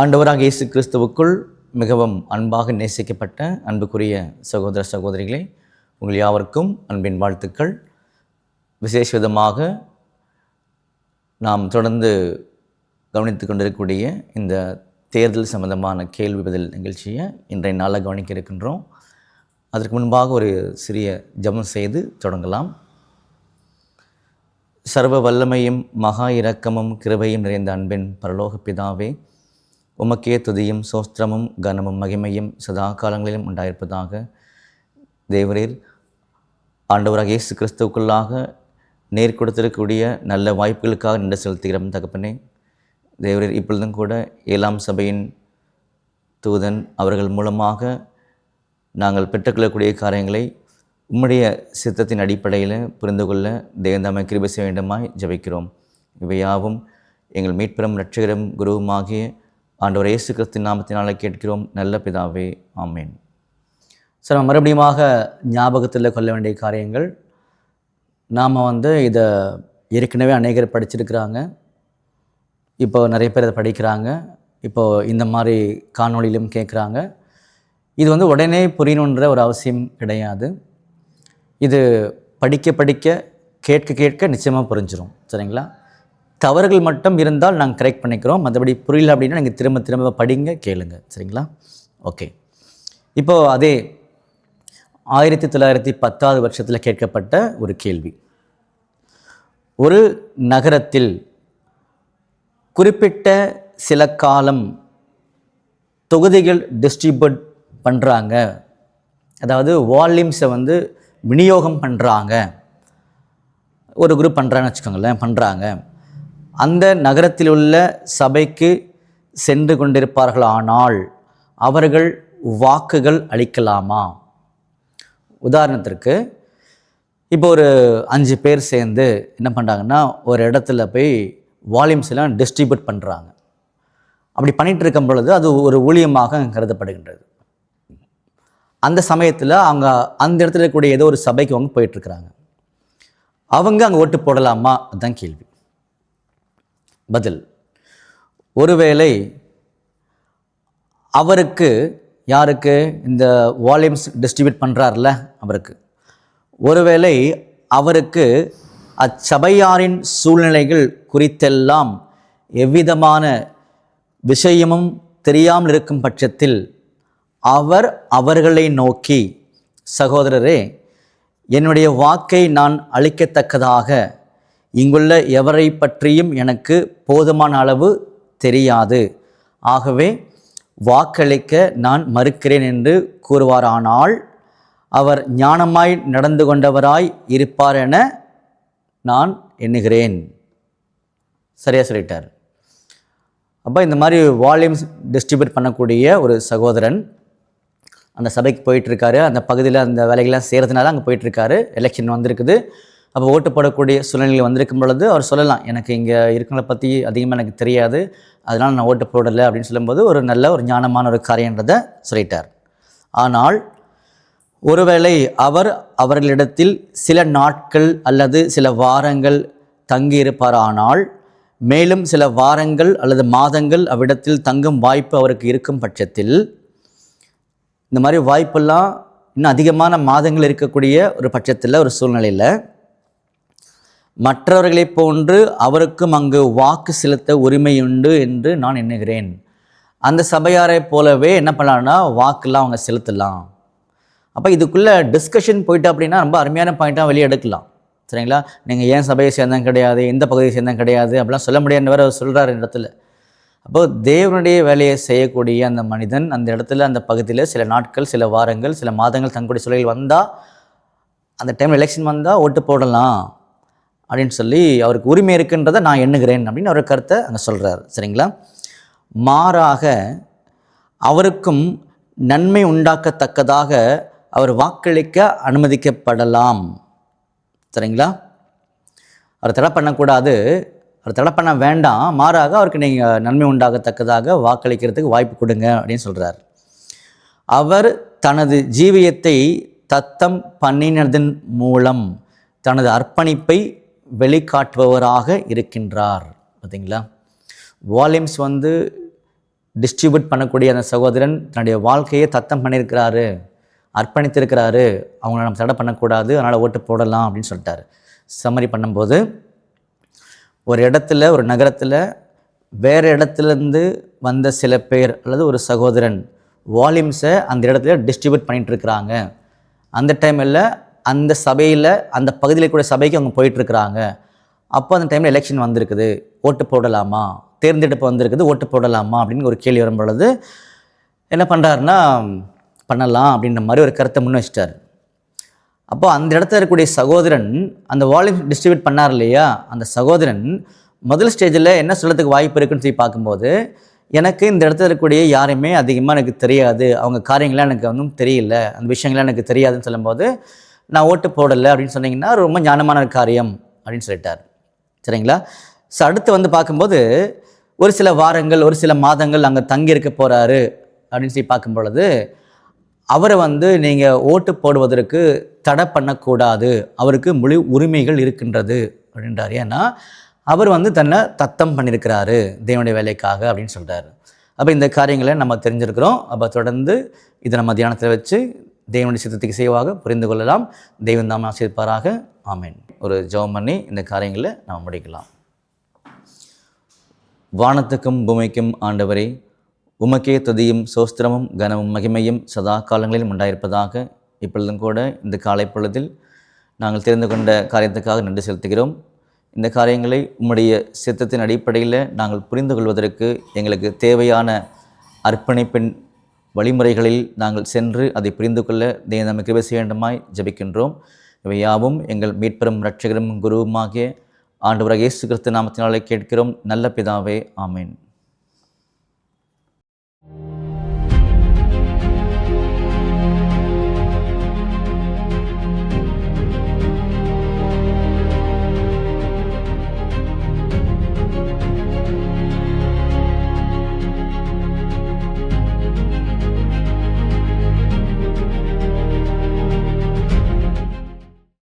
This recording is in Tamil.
ஆண்டவராக இயேசு கிறிஸ்துவுக்குள் மிகவும் அன்பாக நேசிக்கப்பட்ட அன்புக்குரிய சகோதர சகோதரிகளே உங்கள் யாவருக்கும் அன்பின் வாழ்த்துக்கள். விசேஷ விதமாக நாம் தொடர்ந்து கவனித்து கொண்டிருக்கக்கூடிய இந்த தேர்தல் சம்பந்தமான கேள்வி பதில் நிகழ்ச்சியை இன்றைய நாளில் கவனிக்க இருக்கின்றோம். அதற்கு முன்பாக ஒரு சிறிய ஜெபம் செய்து தொடங்கலாம். சர்வ வல்லமையும் மகா இரக்கமும் கிருபையும் நிறைந்த அன்பின் பரலோக பிதாவே உமக்கே துதியும் சோஸ்திரமும் கனமும் மகிமையும் சதா காலங்களிலும் உண்டாயிருப்பதாக தேவரீர் ஆண்டவராக இயேசு கிறிஸ்துவுக்குள்ளாக நேர் கொடுத்திருக்கக்கூடிய நல்ல வாய்ப்புகளுக்காக நின்று செலுத்துகிறோம் தகப்பனே. தேவரீர் இப்பொழுதும் கூட ஏழாம் சபையின் தூதன் அவர்கள் மூலமாக நாங்கள் பெற்றுக்கொள்ளக்கூடிய காரியங்களை உம்முடைய சித்தத்தின் அடிப்படையில் புரிந்து கொள்ள தேவந்தாமை கிருபை செய்ய வேண்டுமாய் ஜபிக்கிறோம். இவையாவும் எங்கள் மீட்பெரும் இரட்சகரும் குருவுமாகிய ஆண்டவர் இயேசு கிறிஸ்தின் நாமத்தினால கேட்கிறோம். நல்ல பிதாவே ஆமேன். சார் நம்ம மறுபடியுமாக ஞாபகத்தில் கொள்ள வேண்டிய காரியங்கள். நாம் வந்து இதை ஏற்கனவே அநேகர் படிச்சிருக்கிறாங்க. இப்போ நிறைய பேர் அதை படிக்கிறாங்க. இப்போது இந்த மாதிரி காணொளியிலும் கேட்குறாங்க. இது வந்து உடனே புரியணுன்ற ஒரு அவசியம் கிடையாது. இது படிக்க படிக்க கேட்க கேட்க நிச்சயமாக புரிஞ்சிடும் சரிங்களா? தவறுகள் மட்டும் இருந்தால் நாங்கள் கரெக்ட் பண்ணிக்கிறோம். மற்றபடி புரியல அப்படின்னா நீங்கள் திரும்ப திரும்ப படிங்க கேளுங்க. சரிங்களா? ஓகே இப்போது அதே ஆயிரத்தி தொள்ளாயிரத்தி பத்தாவது வருஷத்தில் கேட்கப்பட்ட ஒரு கேள்வி. ஒரு நகரத்தில் குறிப்பிட்ட சில காலம் தொகுதிகள் டிஸ்ட்ரிபியூட் பண்ணுறாங்க அதாவது வால்யூம்ஸை வந்து விநியோகம் பண்ணுறாங்க ஒரு குரூப் பண்ணுறாங்கன்னு வச்சுக்கோங்களேன் பண்ணுறாங்க அந்த நகரத்தில் உள்ள சபைக்கு சென்று கொண்டிருப்பார்களானால் அவர்கள் வாக்குகள் அளிக்கலாமா? உதாரணத்திற்கு இப்போ ஒரு அஞ்சு பேர் சேர்ந்து என்ன பண்ணுறாங்கன்னா ஒரு இடத்துல போய் வால்யூம்ஸ் எல்லாம் டிஸ்ட்ரிபியூட் பண்ணுறாங்க அப்படி பண்ணிகிட்டு இருக்கும் பொழுது அது ஒரு ஊழியமாக கருதப்படுகின்றது. அந்த சமயத்தில் அவங்க அந்த இடத்துல இருக்கக்கூடிய ஏதோ ஒரு சபைக்கு அவங்க போயிட்டுருக்குறாங்க. அவங்க அங்கே ஓட்டு போடலாமா? அதுதான் கேள்வி. பதில். ஒருவேளை அவருக்கு யாருக்கு இந்த வால்யூம்ஸ் டிஸ்ட்ரிபியூட் பண்ணுறாருல அவருக்கு. ஒருவேளை அவருக்கு அச்சபையாரின் சூழ்நிலைகள் குறித்தெல்லாம் எவ்விதமான விஷயமும் தெரியாமல் இருக்கும் பட்சத்தில் அவர் அவர்களை நோக்கி சகோதரரே என்னுடைய வாக்கை நான் அளிக்கத்தக்கதாக இங்குள்ள எவரை பற்றியும் எனக்கு போதுமான அளவு தெரியாது. ஆகவே வாக்களிக்க நான் மறுக்கிறேன் என்று கூறுவாரானால் அவர் ஞானமாய் நடந்து கொண்டவராய் இருப்பார் என நான் எண்ணுகிறேன். சரியாக சொல்லிட்டார். அப்போ இந்த மாதிரி வால்யூம்ஸ் டிஸ்ட்ரிபியூட் பண்ணக்கூடிய ஒரு சகோதரன் அந்த சபைக்கு போயிட்டுருக்காரு அந்த பகுதியில் அந்த வேலைகள்லாம் செய்கிறதுனால அங்கே போயிட்டுருக்காரு எலெக்ஷன் வந்திருக்குது. அப்போ ஓட்டு போடக்கூடிய சூழ்நிலை வந்திருக்கும் பொழுது அவர் சொல்லலாம் எனக்கு இங்கே இருக்கிறவங்களை பற்றி அதிகமாக எனக்கு தெரியாது. அதனால் நான் ஓட்டு போடலை அப்படின்னு சொல்லும்போது ஒரு நல்ல ஒரு ஞானமான ஒரு காரியன்றதை சொல்லிட்டார். ஆனால் ஒருவேளை அவர் அவர்களிடத்தில் சில நாட்கள் அல்லது சில வாரங்கள் தங்கியிருப்பாரானால் மேலும் சில வாரங்கள் அல்லது மாதங்கள் அவ்விடத்தில் தங்கும் வாய்ப்பு அவருக்கு இருக்கும் பட்சத்தில் இந்த மாதிரி வாய்ப்பெல்லாம் இன்னும் அதிகமான மாதங்கள் இருக்கக்கூடிய ஒரு பட்சத்தில் ஒரு சூழ்நிலையில் மற்றவர்களைப் போன்று அவருக்கும் அங்கு வாக்கு செலுத்த உரிமையுண்டு என்று நான் எண்ணுகிறேன். அந்த சபையாரை போலவே என்ன பண்ணலான்னா வாக்கெல்லாம் அவங்க செலுத்தலாம். அப்போ இதுக்குள்ளே டிஸ்கஷன் போயிட்டு அப்படின்னா ரொம்ப அருமையான பாயிண்ட்டாக வெளியே எடுக்கலாம். சரிங்களா? நீங்கள் ஏன் சபையை சேர்ந்தம் கிடையாது எந்த பகுதியை சேர்ந்தம் கிடையாது அப்படிலாம் சொல்ல முடியாதுன்னு வேறு அவர் சொல்கிறார் இந்த இடத்துல. அப்போது தேவனுடைய வேலையை செய்யக்கூடிய அந்த மனிதன் அந்த இடத்துல அந்த பகுதியில் சில நாட்கள் சில வாரங்கள் சில மாதங்கள் தங்களுடைய சூழலில் வந்தால் அந்த டைம் எலெக்ஷன் வந்தால் ஓட்டு போடலாம். அப்படின்னு சொல்லி அவருக்கு உரிமை இருக்குன்றதை நான் எண்ணுகிறேன் அப்படின்னு அவர் கருத்தை அங்கே சொல்கிறார் சரிங்களா? மாறாக அவருக்கும் நன்மை உண்டாக்கத்தக்கதாக அவர் வாக்களிக்க அனுமதிக்கப்படலாம். சரிங்களா? அவர் தடை பண்ணக்கூடாது. அவர் தடை பண்ண வேண்டாம். மாறாக அவருக்கு நீங்கள் நன்மை உண்டாகத்தக்கதாக வாக்களிக்கிறதுக்கு வாய்ப்பு கொடுங்க அப்படின்னு சொல்கிறார் அவர் தனது ஜீவியத்தை தத்தம் பண்ணினதன் மூலம் தனது அர்ப்பணிப்பை வெளிக்காட்டுபவராக இருக்கின்றார். பார்த்தீங்களா? வால்யூம்ஸ் வந்து டிஸ்ட்ரிபியூட் பண்ணக்கூடிய அந்த சகோதரன் தன்னுடைய வாழ்க்கையை தத்தம் பண்ணியிருக்கிறாரு அர்ப்பணித்திருக்கிறாரு. அவங்கள நம்ம தடை பண்ணக்கூடாது அதனால் ஓட்டு போடலாம் அப்படின்னு சொல்லிட்டாரு. சம்மரி பண்ணும்போது ஒரு இடத்துல ஒரு நகரத்தில் வேறு இடத்துலேருந்து வந்த சில பேர் அல்லது ஒரு சகோதரன் வால்யூம்ஸை அந்த இடத்துல டிஸ்ட்ரிபியூட் பண்ணிட்டு இருக்கிறாங்க. அந்த டைமில் அந்த சபையில் அந்த பகுதியில் கூட சபைக்கு அவங்க போயிட்டுருக்குறாங்க. அப்போ அந்த டைமில் எலெக்ஷன் வந்திருக்குது. ஓட்டு போடலாமா? தேர்ந்தெடுப்பு வந்திருக்குது ஓட்டு போடலாமா? அப்படின்னு ஒரு கேள்வி வரும் பொழுது என்ன பண்ணுறாருன்னா பண்ணலாம் அப்படின்ற மாதிரி ஒரு கருத்தை முன் வச்சிட்டார். அப்போ அந்த இடத்துல இருக்கக்கூடிய சகோதரன் அந்த வால்யூம் டிஸ்ட்ரிபியூட் பண்ணார் இல்லையா? அந்த சகோதரன் முதல் ஸ்டேஜில் என்ன சொல்லத்துக்கு வாய்ப்பு இருக்குன்னு சொல்லி பார்க்கும்போது எனக்கு இந்த இடத்துல இருக்கக்கூடிய யாரையுமே அதிகமாக எனக்கு தெரியாது. அவங்க காரியங்கள்லாம் எனக்கு ஒன்றும் தெரியல. அந்த விஷயங்கள்லாம் எனக்கு தெரியாதுன்னு சொல்லும்போது நான் ஓட்டு போடலை அப்படின்னு சொன்னீங்கன்னா ரொம்ப ஞானமான ஒரு காரியம் அப்படின்னு சொல்லிட்டார். சரிங்களா? ஸோ அடுத்து வந்து பார்க்கும்போது ஒரு சில வாரங்கள் ஒரு சில மாதங்கள் அங்கே தங்கியிருக்க போகிறாரு அப்படின்னு சொல்லி பார்க்கும் பொழுது அவரை வந்து நீங்கள் ஓட்டு போடுவதற்கு தடை பண்ணக்கூடாது. அவருக்கு முழு உரிமைகள் இருக்கின்றது அப்படின்றார். ஏன்னா அவர் வந்து தன்னை தத்தம் பண்ணியிருக்கிறாரு தேவனுடைய வேலைக்காக அப்படின்னு சொல்கிறார் அப்போ இந்த காரியங்களை நம்ம தெரிஞ்சிருக்கிறோம். அப்போ தொடர்ந்து இதை நம்ம தியானத்தில் வச்சு தேவனுடைய சித்தத்துக்கு சேவாக புரிந்து கொள்ளலாம். தெய்வம் தாம் ஆசிரியப்பாராக ஆமேன். ஒரு ஜெபம் பண்ணி இந்த காரியங்களை நாம் முடிக்கலாம். வானத்துக்கும் பூமிக்கும் ஆண்டவரே உமக்கே துதியும் சோஸ்திரமும் கனமும் மகிமையும் சதா காலங்களிலும் உண்டாயிருப்பதாக இப்பொழுதும் கூட இந்த காலை பொழுதில் நாங்கள் தெரிந்து கொண்ட காரியத்துக்காக நன்றி செலுத்துகிறோம். இந்த காரியங்களை உம்முடைய சித்தத்தின் அடிப்படையில் நாங்கள் புரிந்து கொள்வதற்கு எங்களுக்கு தேவையான அர்ப்பணிப்பின் வழிமுறைகளில் நாங்கள் சென்று அதை புரிந்து கொள்ள தேவ நமக்கு கிருபை செய்ய வேண்டுமாய் ஜபிக்கின்றோம். இவை யாவும் எங்கள் மீட்பெரும் ரட்சகரும் குருவுமாகிய ஆண்டு இயேசு கிறிஸ்து நாமத்தினாலே கேட்கிறோம். நல்ல பிதாவே ஆமேன்.